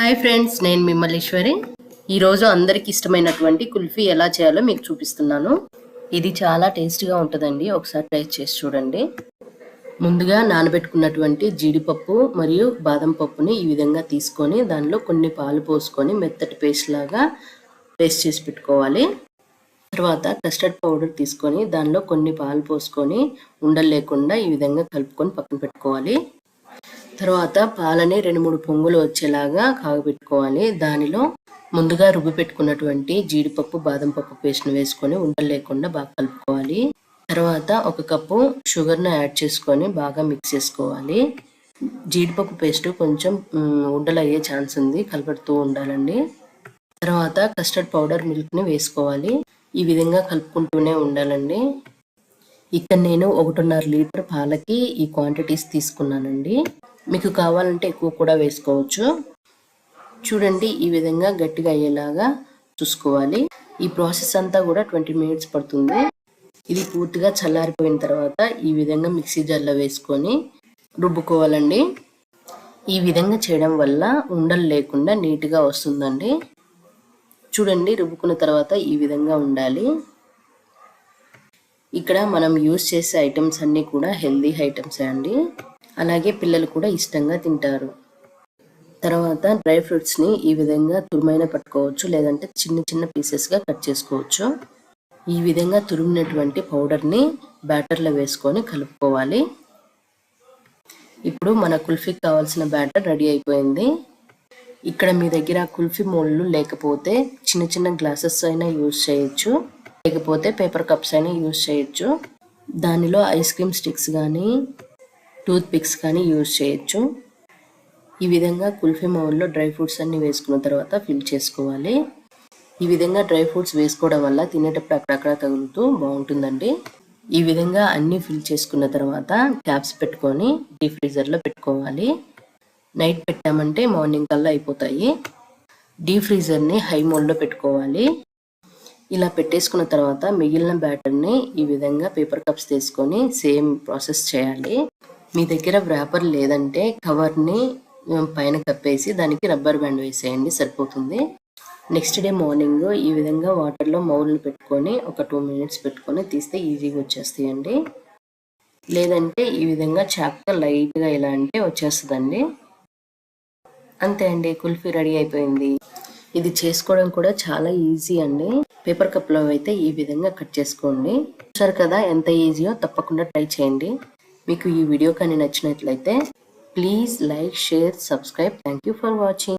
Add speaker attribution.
Speaker 1: Hi friends నేను మీ ఈరోజు అందరికి ఇష్టమైనటువంటి కుల్ఫీ ఎలా చేయాలో మీకు చూపిస్తున్నాను. ఇది చాలా టేస్టీగా ఉంటుందండి. ఒకసారి ట్రై చేసి చూడండి. ముందుగా నానబెట్టుకున్నటువంటి జీడిపప్పు మరియు బాదం పప్పుని ఈ విధంగా తీసుకొని దానిలో కొన్ని పాలు పోసుకొని మెత్తటి పేస్ట్ లాగా పేస్ట్ చేసి పెట్టుకోవాలి. తర్వాత కస్టర్డ్ పౌడర్ తీసుకొని దానిలో కొన్ని పాలు పోసుకొని ఉండలు లేకుండా ఈ విధంగా కలుపుకొని పక్కన పెట్టుకోవాలి. తర్వాత పాలని రెండు మూడు పొంగులు వచ్చేలాగా కాగబెట్టుకోవాలి. దానిలో ముందుగా రుబ్బి పెట్టుకున్నటువంటి జీడిపప్పు బాదం పప్పు పేస్ట్ను వేసుకొని ఉండలు లేకుండా బాగా కలుపుకోవాలి. తర్వాత ఒక కప్పు షుగర్ను యాడ్ చేసుకొని బాగా మిక్స్ చేసుకోవాలి. జీడిపప్పు పేస్ట్ కొంచెం ఉండలు అయ్యే ఛాన్స్ ఉంది. కలపెడుతూ ఉండాలండి. తర్వాత కస్టర్డ్ పౌడర్ మిల్క్ని వేసుకోవాలి. ఈ విధంగా కలుపుకుంటూనే ఉండాలండి. ఇక్కడ నేను ఒకటిన్నర లీటర్ పాలకి ఈ క్వాంటిటీస్ తీసుకున్నానండి. మీకు కావాలంటే ఎక్కువ కూడా వేసుకోవచ్చు. చూడండి ఈ విధంగా గట్టిగా అయ్యేలాగా చూసుకోవాలి. ఈ ప్రాసెస్ అంతా కూడా ట్వంటీ మినిట్స్ పడుతుంది. ఇది పూర్తిగా చల్లారిపోయిన తర్వాత ఈ విధంగా మిక్సీ జార్లో వేసుకొని రుబ్బుకోవాలండి. ఈ విధంగా చేయడం వల్ల ఉండలు లేకుండా నీట్గా వస్తుందండి. చూడండి రుబ్బుకున్న తర్వాత ఈ విధంగా ఉండాలి. ఇక్కడ మనం యూస్ చేసే ఐటమ్స్ అన్నీ కూడా హెల్దీ ఐటమ్సే అండి. అలాగే పిల్లలు కూడా ఇష్టంగా తింటారు. తర్వాత డ్రై ఫ్రూట్స్ని ఈ విధంగా తురుమైన పట్టుకోవచ్చు లేదంటే చిన్న చిన్న పీసెస్గా కట్ చేసుకోవచ్చు. ఈ విధంగా తురిమినటువంటి పౌడర్ని బ్యాటర్లో వేసుకొని కలుపుకోవాలి. ఇప్పుడు మన కుల్ఫీకి కావాల్సిన బ్యాటర్ రెడీ అయిపోయింది. ఇక్కడ మీ దగ్గర కుల్ఫీ మోళ్ళు లేకపోతే చిన్న చిన్న గ్లాసెస్ అయినా యూజ్ చేయొచ్చు. లేకపోతే పేపర్ కప్స్ అయినా యూజ్ చేయొచ్చు. దానిలో ఐస్ క్రీమ్ స్టిక్స్ కానీ టూత్ పిక్స్ కానీ యూజ్ చేయొచ్చు. ఈ విధంగా కుల్ఫీ మౌల్లో డ్రై ఫ్రూట్స్ అన్ని వేసుకున్న తర్వాత ఫిల్ చేసుకోవాలి. ఈ విధంగా డ్రై ఫ్రూట్స్ వేసుకోవడం వల్ల తినేటప్పుడు అక్కడక్కడ తగులుతూ బాగుంటుందండి. ఈ విధంగా అన్ని ఫిల్ చేసుకున్న తర్వాత క్యాప్స్ పెట్టుకొని డీప్ ఫ్రీజర్లో పెట్టుకోవాలి. నైట్ పెట్టామంటే మార్నింగ్ కల్లా అయిపోతాయి. డీప్ ఫ్రీజర్ని హై మోడ్లో పెట్టుకోవాలి. ఇలా పెట్టేసుకున్న తర్వాత మిగిలిన బ్యాటర్ని ఈ విధంగా పేపర్ కప్స్ తీసుకొని సేమ్ ప్రాసెస్ చేయాలి. మీ దగ్గర వ్రాపర్ లేదంటే కవర్ని పైన కప్పేసి దానికి రబ్బర్ బ్యాండ్ వేసేయండి సరిపోతుంది. నెక్స్ట్ డే మార్నింగ్ ఈ విధంగా వాటర్లో మౌల్ని పెట్టుకొని ఒక టూ మినిట్స్ పెట్టుకొని తీస్తే ఈజీగా వచ్చేస్తాయండి. లేదంటే ఈ విధంగా చాక్తో లైట్గా ఇలా అంటే వచ్చేస్తుందండి. అంతే అండి కుల్ఫీ రెడీ అయిపోయింది. ఇది చేసుకోవడం కూడా చాలా ఈజీ అండి. పేపర్ కప్లో అయితే ఈ విధంగా కట్ చేసుకోండి. చూసారు కదా ఎంత ఈజీయో తప్పకుండా ట్రై చేయండి. మీకు ఈ వీడియో కానీ నచ్చినట్లయితే please like share subscribe. Thank you for watching.